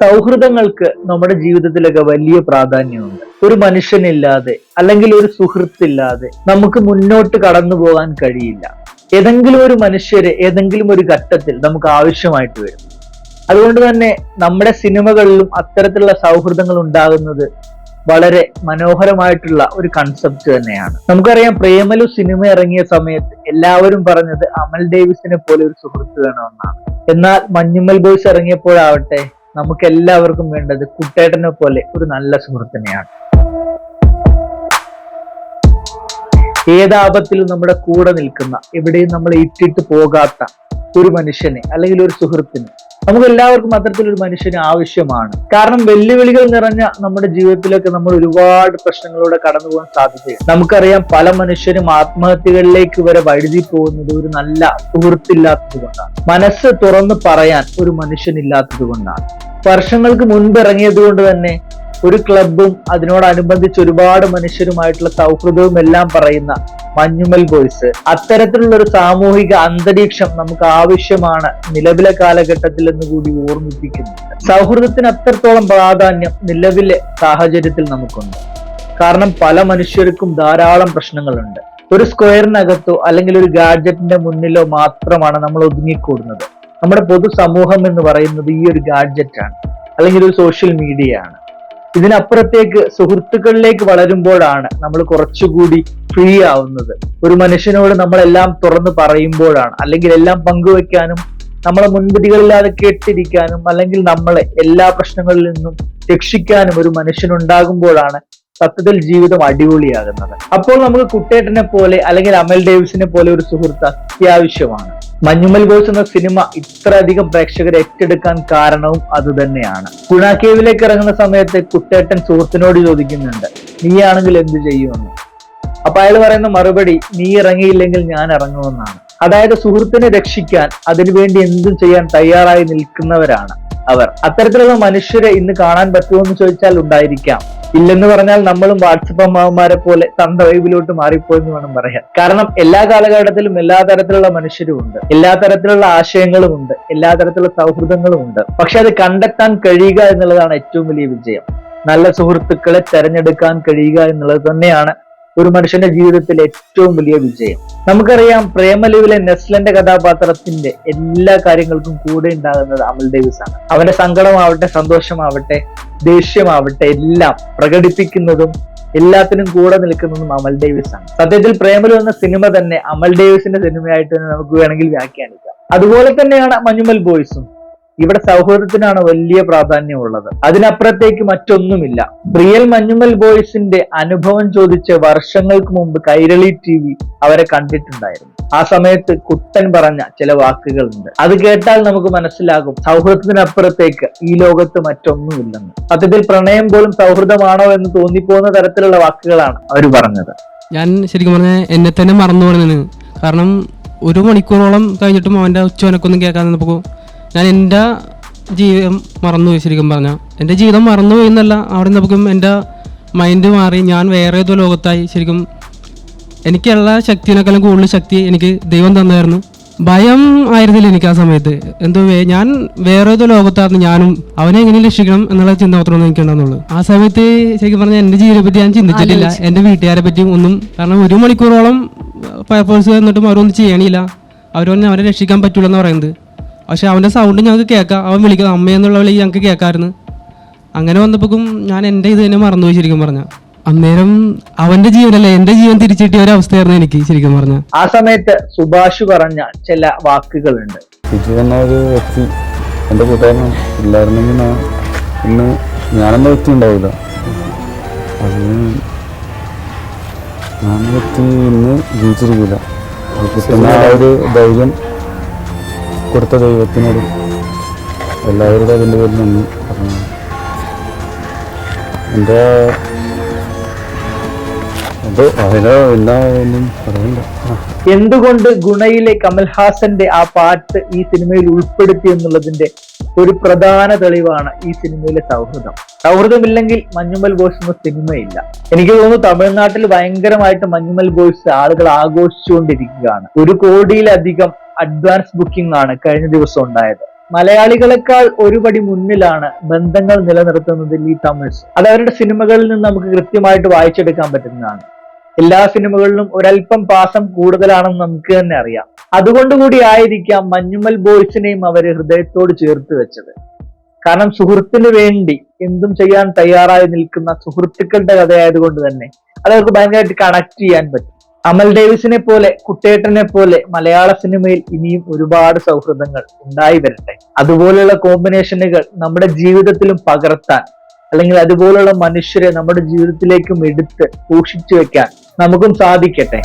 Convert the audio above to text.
സൗഹൃദങ്ങൾക്ക് നമ്മുടെ ജീവിതത്തിലൊക്കെ വലിയ പ്രാധാന്യമുണ്ട്. ഒരു മനുഷ്യനില്ലാതെ അല്ലെങ്കിൽ ഒരു സുഹൃത്തില്ലാതെ നമുക്ക് മുന്നോട്ട് കടന്നു പോകാൻ കഴിയില്ല. ഏതെങ്കിലും ഒരു മനുഷ്യരെ ഏതെങ്കിലും ഒരു ഘട്ടത്തിൽ നമുക്ക് ആവശ്യമായിട്ട് വരും. അതുകൊണ്ട് തന്നെ നമ്മുടെ സിനിമകളിലും അത്തരത്തിലുള്ള സൗഹൃദങ്ങൾ ഉണ്ടാകുന്നത് വളരെ മനോഹരമായിട്ടുള്ള ഒരു കൺസെപ്റ്റ് തന്നെയാണ്. നമുക്കറിയാം പ്രേമലു സിനിമ ഇറങ്ങിയ സമയത്ത് എല്ലാവരും പറഞ്ഞത് അമൽ ഡേവിസിനെ പോലെ ഒരു സുഹൃത്ത് വേണമെന്നാണ് എന്നാൽ മഞ്ഞുമ്മൽ ബോയ്സ് ഇറങ്ങിയപ്പോഴാവട്ടെ നമുക്ക് എല്ലാവർക്കും വേണ്ടത് കുട്ടേട്ടനെ പോലെ ഒരു നല്ല സുഹൃത്തിനെയാണ്. ഏതാപത്തിലും നമ്മുടെ കൂടെ നിൽക്കുന്ന എവിടെയും നമ്മളെ ഇട്ടിട്ട് പോകാത്ത ഒരു മനുഷ്യനെ അല്ലെങ്കിൽ ഒരു സുഹൃത്തിനെ നമുക്ക് എല്ലാവർക്കും അത്തരത്തിലൊരു മനുഷ്യന് ആവശ്യമാണ്. കാരണം വെല്ലുവിളികൾ നിറഞ്ഞ നമ്മുടെ ജീവിതത്തിലൊക്കെ നമ്മൾ ഒരുപാട് പ്രശ്നങ്ങളിലൂടെ കടന്നു പോകാൻ സാധ്യതയുണ്ട്. നമുക്കറിയാം പല മനുഷ്യരും ആത്മഹത്യകളിലേക്ക് വരെ വഴുതി പോകുന്നത് ഒരു നല്ല സുഹൃത്തില്ലാത്തത് കൊണ്ടാണ് മനസ്സ് തുറന്ന് പറയാൻ ഒരു മനുഷ്യനില്ലാത്തത് കൊണ്ടാണ് വർഷങ്ങൾക്ക് മുൻപ് ഇറങ്ങിയത് കൊണ്ട് തന്നെ ഒരു ക്ലബും അതിനോടനുബന്ധിച്ച് ഒരുപാട് മനുഷ്യരുമായിട്ടുള്ള സൗഹൃദവും എല്ലാം പറയുന്ന മഞ്ഞുമൽ ബോയ്സ് അത്തരത്തിലുള്ള ഒരു സാമൂഹിക അന്തരീക്ഷം നമുക്ക് ആവശ്യമാണ് നിലവിലെ കാലഘട്ടത്തിൽ എന്ന് കൂടി ഓർമ്മിപ്പിക്കുന്നു. സൗഹൃദത്തിന് അത്രത്തോളം പ്രാധാന്യം നിലവിലെ സാഹചര്യത്തിൽ നമുക്കുണ്ട്. കാരണം പല മനുഷ്യർക്കും ധാരാളം പ്രശ്നങ്ങളുണ്ട്. ഒരു സ്ക്വയറിനകത്തോ അല്ലെങ്കിൽ ഒരു ഗാഡ്ജറ്റിന്റെ മുന്നിലോ മാത്രമാണ് നമ്മൾ ഒതുങ്ങിക്കൂടുന്നത്. നമ്മുടെ പൊതുസമൂഹം എന്ന് പറയുന്നത് ഈ ഒരു ഗാഡ്ജറ്റ് ആണ് അല്ലെങ്കിൽ ഒരു സോഷ്യൽ മീഡിയ ആണ്. ഇതിനപ്പുറത്തേക്ക് സുഹൃത്തുക്കളിലേക്ക് വളരുമ്പോഴാണ് നമ്മൾ കുറച്ചുകൂടി ഫ്രീ ആവുന്നത്. ഒരു മനുഷ്യനോട് നമ്മളെല്ലാം തുറന്ന് പറയുമ്പോഴാണ്. അല്ലെങ്കിൽ എല്ലാം പങ്കുവെക്കാനും നമ്മളെ മുൻവിധികളില്ലാതെ കേട്ടിരിക്കാനും അല്ലെങ്കിൽ നമ്മളെ എല്ലാ പ്രശ്നങ്ങളിൽ നിന്നും രക്ഷിക്കാനും ഒരു മനുഷ്യനുണ്ടാകുമ്പോഴാണ് സത്യത്തിൽ ജീവിതം അടിപൊളിയാകുന്നത്. അപ്പോൾ നമുക്ക് കുട്ടേട്ടനെ പോലെ അല്ലെങ്കിൽ അമൽ ഡേവിസിനെ പോലെ ഒരു സുഹൃത്ത് അത്യാവശ്യമാണ്. മഞ്ഞുമൽ ബോയ്സ് എന്ന സിനിമ ഇത്രയധികം പ്രേക്ഷകരെ ഏറ്റെടുക്കാൻ കാരണവും അത് തന്നെയാണ്. കുണാക്കേവിലേക്ക് ഇറങ്ങുന്ന സമയത്ത് കുട്ടേട്ടൻ സുഹൃത്തിനോട് ചോദിക്കുന്നുണ്ട് നീ നീയാണെങ്കിൽ എന്ത് ചെയ്യുമെന്ന്? അപ്പൊ അയാൾ പറയുന്ന മറുപടി നീ ഇറങ്ങിയില്ലെങ്കിൽ ഞാൻ ഇറങ്ങുമെന്നാണ്. അതായത് സുഹൃത്തിനെ രക്ഷിക്കാൻ അതിനുവേണ്ടി എന്തും ചെയ്യാൻ തയ്യാറായി നിൽക്കുന്നവരാണ്. അവർ. അത്തരത്തിലുള്ള മനുഷ്യരെ ഇന്ന് കാണാൻ പറ്റുമോ എന്ന് ചോദിച്ചാൽ ഉണ്ടായിരിക്കാം. ഇല്ലെന്ന് പറഞ്ഞാൽ നമ്മളും വാട്സപ്പ് അമ്മാവന്മാരെ പോലെ തന്ത വൈബിലോട്ട് മാറിപ്പോയെന്ന് വേണം പറയാൻ. കാരണം എല്ലാ കാലഘട്ടത്തിലും എല്ലാ തരത്തിലുള്ള മനുഷ്യരും ഉണ്ട്. എല്ലാ തരത്തിലുള്ള ആശയങ്ങളും ഉണ്ട്. എല്ലാ തരത്തിലുള്ള സൗഹൃദങ്ങളും ഉണ്ട്. പക്ഷെ അത് കണ്ടെത്താൻ കഴിയുക എന്നുള്ളതാണ് ഏറ്റവും വലിയ വിജയം. നല്ല സുഹൃത്തുക്കളെ തെരഞ്ഞെടുക്കാൻ കഴിയുക എന്നുള്ളത് തന്നെയാണ് ഒരു മനുഷ്യന്റെ ജീവിതത്തിലെ ഏറ്റവും വലിയ വിജയം. നമുക്കറിയാം പ്രേമലുവിലെ നെസ്ലന്റെ കഥാപാത്രത്തിന്റെ എല്ലാ കാര്യങ്ങൾക്കും കൂടെ ഉണ്ടാകുന്നത് അമൽ ഡേവിസ് ആണ്. അവന്റെ സങ്കടമാവട്ടെ സന്തോഷമാവട്ടെ ദേഷ്യമാവട്ടെ എല്ലാം പ്രകടിപ്പിക്കുന്നതും എല്ലാത്തിനും കൂടെ നിൽക്കുന്നതും അമൽ ഡേവിസ് ആണ്. സത്യത്തിൽ പ്രേമലു എന്ന സിനിമ തന്നെ അമൽ ഡേവിസിന്റെ സിനിമയായിട്ട് തന്നെ നമുക്ക് വേണമെങ്കിൽ വ്യാഖ്യാനിക്കാം. അതുപോലെ തന്നെയാണ് മഞ്ഞുമൽ ബോയ്സും. ഇവിടെ സൗഹൃദത്തിനാണ് വലിയ പ്രാധാന്യമുള്ളത്. അതിനപ്പുറത്തേക്ക് മറ്റൊന്നുമില്ല. റിയൽ മഞ്ഞുമൽ ബോയ്സിന്റെ അനുഭവം ചോദിച്ച് വർഷങ്ങൾക്ക് മുമ്പ് കൈരളി ടി വി അവരെ കണ്ടിട്ടുണ്ടായിരുന്നു. ആ സമയത്ത് കുട്ടൻ പറഞ്ഞ ചില വാക്കുകളുണ്ട്. അത് കേട്ടാൽ നമുക്ക് മനസ്സിലാകും സൗഹൃദത്തിനപ്പുറത്തേക്ക് ഈ ലോകത്ത് മറ്റൊന്നുമില്ലെന്ന്. സത്യത്തിൽ പ്രണയം പോലും സൗഹൃദമാണോ എന്ന് തോന്നിപ്പോകുന്ന തരത്തിലുള്ള വാക്കുകളാണ് അവർ പറഞ്ഞത്. ഞാൻ ശരിക്കും പറഞ്ഞാൽ എന്നെ തന്നെ മറന്നു പറഞ്ഞത് കാരണം ഒരു മണിക്കൂറോളം കഴിഞ്ഞിട്ടും അവന്റെ ഉച്ചവനക്കൊന്നും കേൾക്കാൻ നിന്നപ്പോൾ ഞാൻ എന്റെ ജീവിതം മറന്നുപോയി ശരിക്കും പറഞ്ഞാൽ എന്റെ ജീവിതം മറന്നുപോയി എന്നല്ല അവിടെ നിന്നപ്പോഴും എന്റെ മൈൻഡ് മാറി ഞാൻ വേറെ ഏതോ ലോകത്തായി ശരിക്കും എനിക്കുള്ള ശക്തിനേക്കാളും കൂടുതൽ ശക്തി എനിക്ക് ദൈവം തന്നായിരുന്നു. ഭയം ആയിരുന്നില്ല എനിക്ക് ആ സമയത്ത്. എന്തോ ഞാൻ വേറെ ഏതോ ലോകത്തായിരുന്നു ഞാനും അവനെ എങ്ങനെ രക്ഷിക്കണം എന്നുള്ള ചിന്ത മാത്രമേ എനിക്ക് ഉണ്ടാകുന്നുള്ളൂ ആ സമയത്ത് ശരിക്കും പറഞ്ഞാൽ എന്റെ ജീവിതത്തെ പറ്റി ഞാൻ ചിന്തിച്ചിട്ടില്ല. എന്റെ വീട്ടുകാരെ പറ്റിയും ഒന്നും കാരണം ഒരു മണിക്കൂറോളം ഫയർഫോഴ്സ് എന്നിട്ടും അവരൊന്നും ചെയ്യണില്ല. അവരൊന്നും അവരെ രക്ഷിക്കാൻ പറ്റൂലെന്ന് പറയുന്നത്. പക്ഷെ അവന്റെ സൗണ്ട് ഞങ്ങൾക്ക് കേൾക്കാം. അവൻ വിളിക്കുന്നത് അമ്മയെന്നുള്ള വിളി ഞങ്ങൾക്ക് കേൾക്കാമായിരുന്നു. അങ്ങനെ വന്നപ്പോഴും ഞാൻ എന്റെ ഇത് തന്നെ മറന്നുപോയി ശരിക്കും പറഞ്ഞാൽ അന്നേരം അവന്റെ ജീവനല്ല എന്റെ ജീവൻ തിരിച്ചിട്ടിയ ഒരു അവസ്ഥയായിരുന്നു എനിക്ക് ശരിക്കും പറഞ്ഞ. ആ സമയത്ത് സുഭാഷ് പറഞ്ഞ ചില വാക്കുകളുണ്ട്. സിജു എന്ന ഒരു വ്യക്തി എന്റെ കൂട്ടുകാരനും ഇല്ലായിരുന്നെങ്കിൽ ഞാൻ ഇന്ന് ഞാനെന്ന വ്യക്തി ഉണ്ടാവില്ല. അത് ഞാൻ വ്യക്തി ഇന്ന് ജീവിച്ചിരിക്കില്ല കിട്ടുന്ന ആ ഒരു ധൈര്യം കൊടുത്ത ദൈവത്തിനോടും എല്ലാവരുടെ അതിന്റെ പേരിൽ നന്ദി. പറഞ്ഞു എന്റെ എന്തുകൊണ്ട് ഗുണയിലെ കമൽഹാസന്റെ ആ പാട്ട് ഈ സിനിമയിൽ ഉൾപ്പെടുത്തി എന്നുള്ളതിന്റെ ഒരു പ്രധാന തെളിവാണ് ഈ സിനിമയിലെ സൗഹൃദം. സൗഹൃദമില്ലെങ്കിൽ മഞ്ഞുമൽ ബോയ്സ് എന്ന സിനിമയില്ല. എനിക്ക് തോന്നുന്നു തമിഴ്നാട്ടിൽ ഭയങ്കരമായിട്ട് മഞ്ഞുമൽ ബോയ്സ് ആളുകൾ ആഘോഷിച്ചുകൊണ്ടിരിക്കുകയാണ്. ഒരു കോടിയിലധികം അഡ്വാൻസ് ബുക്കിംഗ് ആണ് കഴിഞ്ഞ ദിവസം ഉണ്ടായത്. മലയാളികളെക്കാൾ ഒരുപടി മുന്നിലാണ് ബന്ധങ്ങൾ നിലനിർത്തുന്നതിൽ ഈ തമിഴ്സ്. അത് അവരുടെ സിനിമകളിൽ നിന്ന് നമുക്ക് കൃത്യമായിട്ട് വായിച്ചെടുക്കാൻ പറ്റുന്നതാണ്. എല്ലാ സിനിമകളിലും ഒരല്പം പാസം കൂടുതലാണെന്ന് നമുക്ക് തന്നെ അറിയാം. അതുകൊണ്ടുകൂടി ആയിരിക്കാം മഞ്ഞുമൽ ബോയ്സിനെയും അവർ ഹൃദയത്തോട് ചേർത്ത് വെച്ചത്. കാരണം സുഹൃത്തിന് വേണ്ടി എന്തും ചെയ്യാൻ തയ്യാറായി നിൽക്കുന്ന സുഹൃത്തുക്കളുടെ കഥയായതുകൊണ്ട് തന്നെ അത് അവർക്ക് ഭയങ്കരമായിട്ട് കണക്ട് ചെയ്യാൻ പറ്റും. അമൽ ഡേവിസിനെ പോലെ കുട്ടേട്ടനെ പോലെ മലയാള സിനിമയിൽ ഇനിയും ഒരുപാട് സൗഹൃദങ്ങൾ ഉണ്ടായി വരട്ടെ. അതുപോലെയുള്ള കോമ്പിനേഷനുകൾ നമ്മുടെ ജീവിതത്തിലും പകർത്താൻ അല്ലെങ്കിൽ അതുപോലുള്ള മനുഷ്യരെ നമ്മുടെ ജീവിതത്തിലേക്കും എടുത്ത് സൂക്ഷിച്ചു വെക്കാൻ നമുക്കും സാധിക്കട്ടെ.